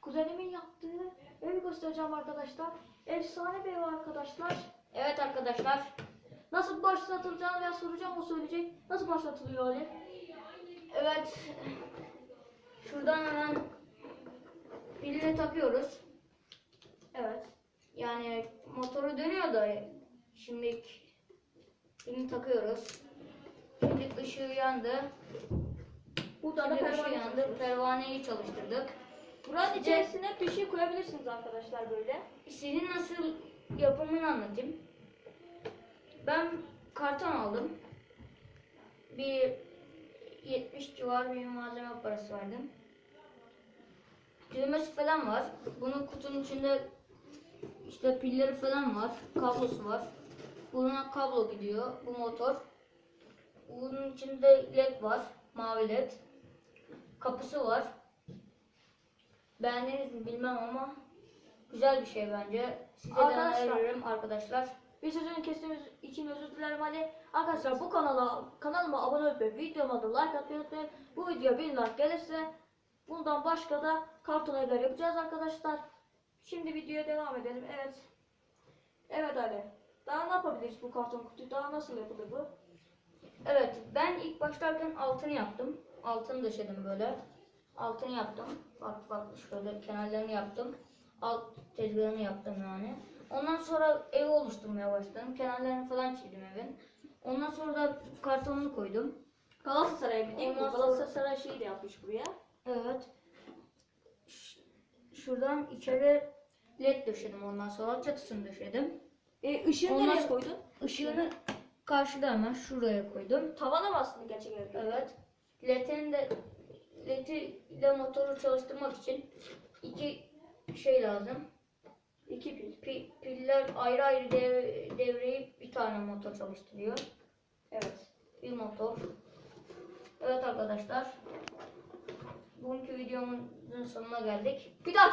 kuzenimin yaptığı evi göstereceğim arkadaşlar. Efsane bir ev arkadaşlar. Evet arkadaşlar. Nasıl başlatılacağını ben soracağım o söyleyecek. Nasıl başlatılıyor Ali? Evet. Şuradan hemen pilini takıyoruz. Evet. Yani motoru dönüyor da şimdi pilini takıyoruz. Şimdi ışığı yandı. Buradan da pervane yandı. Pervaneyi çalıştırdık. Buranın içerisine bir şey koyabilirsiniz arkadaşlar böyle. Sizin nasıl yapımını anlatayım. Ben karton aldım. Bir 70 civarı bir malzeme parası verdim. Düğmesi falan var. Bunun kutunun içinde işte pilleri falan var. Kablosu var. Buna kablo gidiyor. Bu motor. Bunun içinde led var. Mavi led. Kapısı var. Beğendiniz mi bilmem ama güzel bir şey bence. Size de Arkadaşlar. öneririm arkadaşlar. Bir sözünü kestiğimiz için özür dilerim Ali. Arkadaşlar bu kanala kanalıma abone olup videoma da like atmayı unutmayın. Bu video 1000 like gelirse bundan başka da karton evler yapacağız arkadaşlar. Şimdi videoya devam edelim. Evet. Evet Ali. Daha ne yapabiliriz bu karton kutuyu? Daha nasıl yapılır bu? Evet ben ilk başlarken altını yaptım. Altını döşedim böyle. Altını yaptım. Farklı farklı şöyle kenarlarını yaptım. Alt tezgahını yaptım yani. Ondan sonra evi oluşturmaya başladım. Kenarlarını falan çizdim evin. Ondan sonra da kartonunu koydum. Galatasaray bir değil mi? Ondan sonra- Galatasaray şeyi de yapmış buraya. Evet. Ş- Şuradan içeri led döşedim ondan sonra çatısını döşedim. E, ışığı Ondan nereye koydun? Işığını karşıda hemen şuraya koydum. Tavana mı aslında gerçek evde? Evet. LED'in de LED'i ile motoru çalıştırmak için iki şey lazım. İki pil. Pi- piller ayrı ayrı dev, devreyip bir tane motor çalıştırıyor. Evet. Bir motor. Evet arkadaşlar. Bugünkü videomuzun sonuna geldik. Bir dahaki